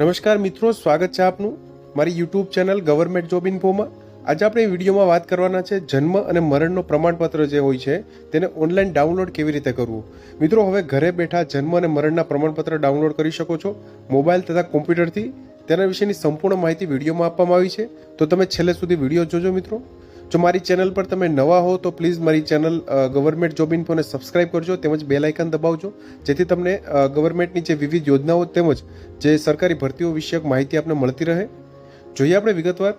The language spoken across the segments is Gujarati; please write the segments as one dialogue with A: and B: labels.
A: નમસ્કાર મિત્રો, સ્વાગત છે આપનું. મારી યુટ્યુબ ચેનલ ગવર્મેન્ટ જોબ ઇન્ફોમાં આજે આપણે વિડીયોમાં વાત કરવાના છે જન્મ અને મરણનો પ્રમાણપત્ર જે હોય છે, તેને ઓનલાઈન ડાઉનલોડ કેવી રીતે કરવું? મિત્રો, હવે ઘરે બેઠા જન્મ અને મરણના પ્રમાણપત્ર ડાઉનલોડ કરી શકો છો મોબાઈલ તથા કોમ્પ્યુટરથી તેના વિશેની સંપૂર્ણ માહિતી વિડીયોમાં આપવામાં આવી છે. તો તમે છેલ્લે સુધી વીડિયો જોજો મિત્રો. જો મારી ચેનલ પર તમે નવા હો તો પ્લીઝ મારી ચેનલ ગવર્મેન્ટ જોબ ઇન્ફોને સબસ્ક્રાઇબ કરજો, તેમજ બેલ આઇકન દબાવજો, જેથી તમને ગવર્મેન્ટની જે વિવિધ યોજનાઓ તેમજ જે સરકારી ભરતીઓ વિષયક માહિતી આપને મળતી રહે. જોઈએ આપણે વિગતવાર.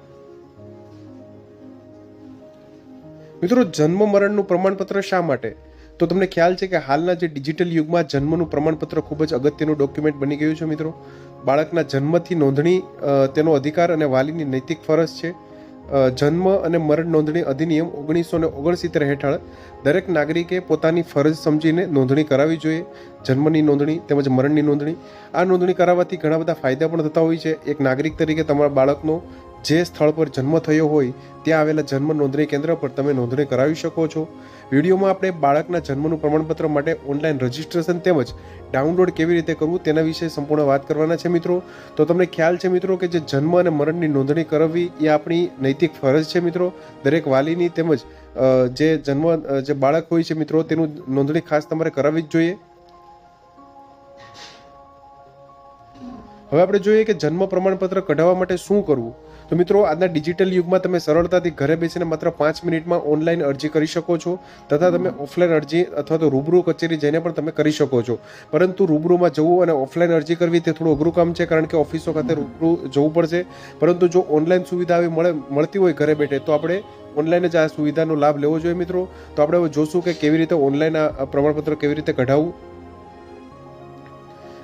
A: મિત્રો, જન્મ મરણનું પ્રમાણપત્ર શા માટે? તો તમને ખ્યાલ છે કે હાલના જે ડિજિટલ યુગમાં જન્મનું પ્રમાણપત્ર ખૂબ જ અગત્યનું ડોક્યુમેન્ટ બની ગયું છે, મિત્રો. બાળકના જન્મથી નોંધણી તેનો અધિકાર અને વાલીની નૈતિક ફરજ છે. જન્મ અને મરણ નોંધણી અધિનિયમ ઓગણીસો ને ઓગણસિત્તેર હેઠળ દરેક નાગરિકે પોતાની ફરજ સમજીને નોંધણી કરાવવી જોઈએ. જન્મની નોંધણી તેમજ મરણની નોંધણી આ નોંધણી કરાવવાથી ઘણા બધા ફાયદા પણ થતા હોય છે. એક નાગરિક તરીકે તમારા બાળકનો જે સ્થળ પર જન્મ થયો હોય, ત્યાં આવેલા જન્મ નોંધણી કેન્દ્ર પર તમે નોંધણી કરાવી શકો છો. વિડીયોમાં આપણે બાળકના જન્મનું પ્રમાણપત્ર માટે ઓનલાઈન રજિસ્ટ્રેશન તેમજ ડાઉનલોડ કેવી રીતે કરવું તેના વિશે સંપૂર્ણ વાત કરવાના છે મિત્રો. તો તમને ખ્યાલ છે મિત્રો કે જે જન્મ અને મરણની નોંધણી કરાવવી એ આપણી નૈતિક ફરજ છે મિત્રો. દરેક વાલીની તેમજ જે જન્મ જે બાળક હોય છે મિત્રો, તેનું નોંધણી ખાસ તમારે કરાવવી જ જોઈએ. હવે આપણે જોઈએ કે જન્મ પ્રમાણપત્ર કઢાવવા માટે શું કરવું? તો મિત્રો આજના ડિજિટલ યુગમાં તમે સરળતાથી ઘરે બેસીને માત્ર પાંચ મિનિટમાં ઓનલાઈન અરજી કરી શકો છો તથા તમે ઓફલાઈન અરજી અથવા તો રૂબરૂ કચેરી જઈને પણ તમે કરી શકો છો. પરંતુ રૂબરૂમાં જવું અને ઓફલાઈન અરજી કરવી તે થોડું અઘરું કામ છે કારણ કે ઓફિસો ખાતે રૂબરૂ જવું પડશે. પરંતુ જો ઓનલાઈન સુવિધા આવી મળે મળતી હોય ઘરે બેઠે તો આપણે ઓનલાઈન જ આ સુવિધાનો લાભ લેવો જોઈએ મિત્રો. તો આપણે જોશું કે કેવી રીતે ઓનલાઈન આ પ્રમાણપત્ર કેવી રીતે કઢાવવું.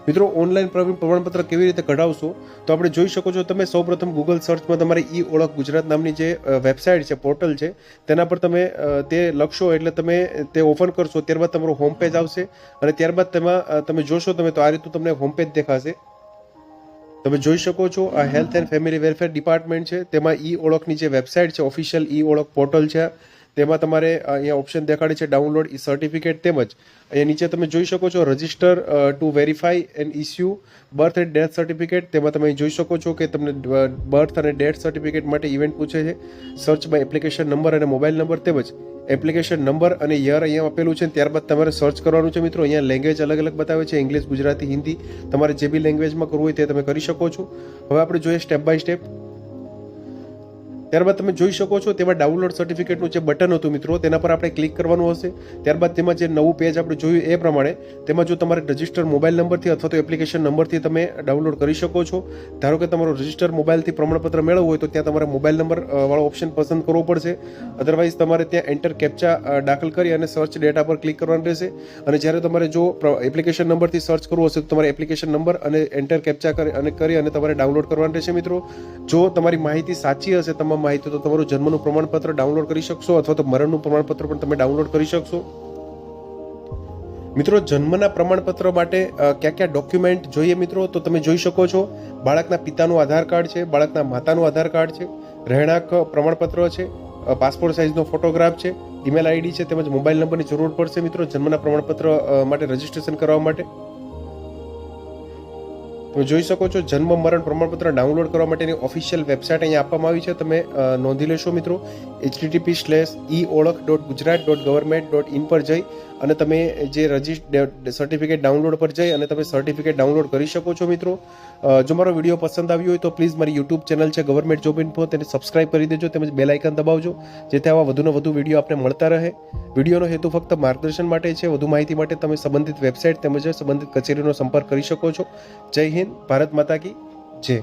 A: મિત્રો ઓનલાઈન પ્રમાણપત્ર કેવી રીતે કઢાવશો? તો આપણે જોઈ શકો છો, તમે સૌપ્રથમ ગૂગલ સર્ચમાં તમારી ઈ ઓળખ ગુજરાત નામની જે વેબસાઇટ છે પોર્ટલ છે, તેના પર તમે તે લખશો એટલે તમે તે ઓપન કરશો, ત્યારબાદ તમારું હોમ પેજ આવશે અને ત્યારબાદ તેમાં તમે જોશો તમે તો આ રીતનું તમને હોમ પેજ દેખાશે. તમે જોઈ શકો છો, આ health and family welfare department છે, તેમાં ઈ ઓળખની જે વેબસાઇટ છે ઓફિશિયલ ઈ ઓળખ પોર્ટલ છે તેમાં તમારે અહીંયા ઓપ્શન દેખાડે છે ડાઉનલોડ સર્ટિફિકેટ તેમજ અહીંયા નીચે તમે જોઈ શકો છો register to verify and issue birth and death certificate તેમાં તમે જોઈ શકો છો કે તમને બર્થ અને ડેથ સર્ટિફિકેટ માટે ઇવેન્ટ પૂછે છે. સર્ચ બાય એપ્લિકેશન નંબર અને મોબાઈલ નંબર તેમજ એપ્લિકેશન નંબર અને યર અહીંયા આપેલું છે. ત્યારબાદ તમારે સર્ચ કરવાનું છે મિત્રો. અહીંયા લેંગ્વેજ અલગ અલગ બતાવે છે. ઇંગ્લિશ ગુજરાતી, હિન્દી તમારે જે બી લેંગ્વેજમાં કરવું હોય તે તમે કરી શકો છો. હવે આપણે જોઈએ સ્ટેપ બાય સ્ટેપ ત્યારબાદ તમે જોઈ શકો છો તેમાં ડાઉનલોડ સર્ટિફિકેટનું જે બટન હતું મિત્રો, તેના પર આપણે ક્લિક કરવાનું હશે. ત્યારબાદ તેમાં જે નવું પેજ આપણે જોયું એ પ્રમાણે તેમાં જો તમારે રજિસ્ટર મોબાઈલ નંબરથી અથવા તો એપ્લિકેશન નંબરથી તમે ડાઉનલોડ કરી શકો છો. ધારો કે તમારો રજિસ્ટર મોબાઈલથી પ્રમાણપત્ર મેળવવું હોય તો ત્યાં તમારે મોબાઈલ નંબર વાળો ઓપ્શન પસંદ કરવો પડશે. અધરવાઇઝ તમારે ત્યાં એન્ટર કેપ્ચા દાખલ કરી અને સર્ચ ડેટા પર ક્લિક કરવાનું રહેશે. અને જ્યારે તમારે જો એપ્લિકેશન નંબરથી સર્ચ કરવું હશે તો તમારે એપ્લિકેશન નંબર અને એન્ટર કેપ્ચા કરી અને કરી અને તમારે ડાઉનલોડ કરવાનું રહેશે મિત્રો. જો તમારી માહિતી સાચી હશે તમામ માહિતી તો તમારું જન્મનું પ્રમાણપત્ર ડાઉનલોડ કરી શકશો અથવા તો મરણનું પ્રમાણપત્ર પણ તમે ડાઉનલોડ કરી શકશો. મિત્રો, જન્મના પ્રમાણપત્ર માટે કયા કયા ડોક્યુમેન્ટ જોઈએ મિત્રો? તો તમે જોઈ શકો છો, બાળકના પિતાનું આધાર કાર્ડ છે, બાળકના માતાનું આધાર કાર્ડ છે, રહેણાંક પ્રમાણપત્ર છે પાસપોર્ટ સાઇઝનો ફોટોગ્રાફ છે, ઈમેલ આઈડી છે, તેમજ મોબાઈલ નંબરની જરૂર પડશે મિત્રો જન્મના પ્રમાણપત્ર માટે રજીસ્ટ્રેશન કરવા માટે. તમે જોઈ શકો છો, જન્મ, મરણ પ્રમાણપત્ર ડાઉનલોડ કરવા માટેની ઓફિશિયલ વેબસાઇટ અહીંયા આપવામાં આવી છે. તમે નોંધી લેશો મિત્રો HTTP slash e Olakh dot Gujarat dot government dot in પર જઈ અને તમે જે રજિસ્ટ સર્ટિફિકેટ ડાઉનલોડ પર જઈ અને તમે સર્ટિફિકેટ ડાઉનલોડ કરી શકો છો મિત્રો. જો મારો વીડિયો પસંદ આવ્યો હોય તો પ્લીઝ મારી યુટ્યુબ ચેનલ છે ગવર્મેન્ટ જોબ ઇન્ફો તેને સબસ્ક્રાઇબ કરી દેજો તેમજ બેલ આઇકન દબાવજો, જેથી આવા વધુને વધુ વીડિયો આપને મળતા રહે. વિડીયોનો હેતુ ફક્ત માર્ગદર્શન માટે છે, વધુ માહિતી માટે તમે સંબંધિત વેબસાઇટ તેમજ સંબંધિત કચેરીનો સંપર્ક કરી શકો છો. જય હિન્દ ભારત માતા કી જય.